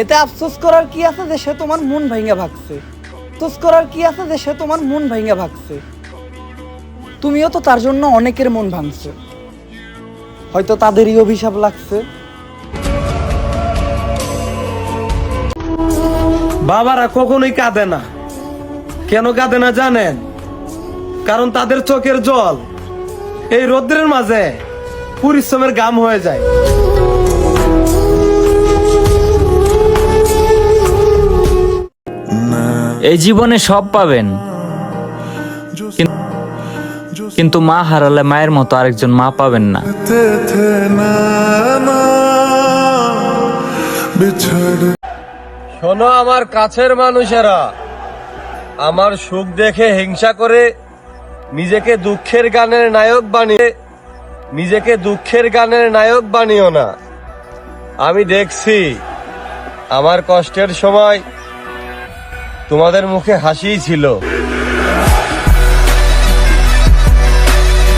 এতে আফসোস করার কি আছে যে সে তোমার মন ভাঙে ভাগছে? আফসোস করার কি আছে যে সে তোমার মন ভাঙে ভাগছে? তুমিও তো তার জন্য অনেকের মন ভাঙছো। হয়তো তাদেরই অভিশাপ লাগছে। বাবারা কখনোই কাঁদে না। কেন কাঁদে না জানেন? কারণ তাদের চোখের জল এই রৌদ্রের মাঝে পরিশ্রমের গাম হয়ে যায়। এই জীবনে সব পাবেন। কিন্তু মা হারালে মায়ের মতো আরেকজন মা পাবেন না। শোনো আমার কাছের মানুষেরা, আমার সুখ দেখে হিংসা করে নিজেকে দুঃখের গানের নায়ক বানিয়ে, নিজেকে দুঃখের গানের নায়ক বানিও না। আমি দেখছি আমার কষ্টের সময় তোমাদের মুখে হাসিই ছিল।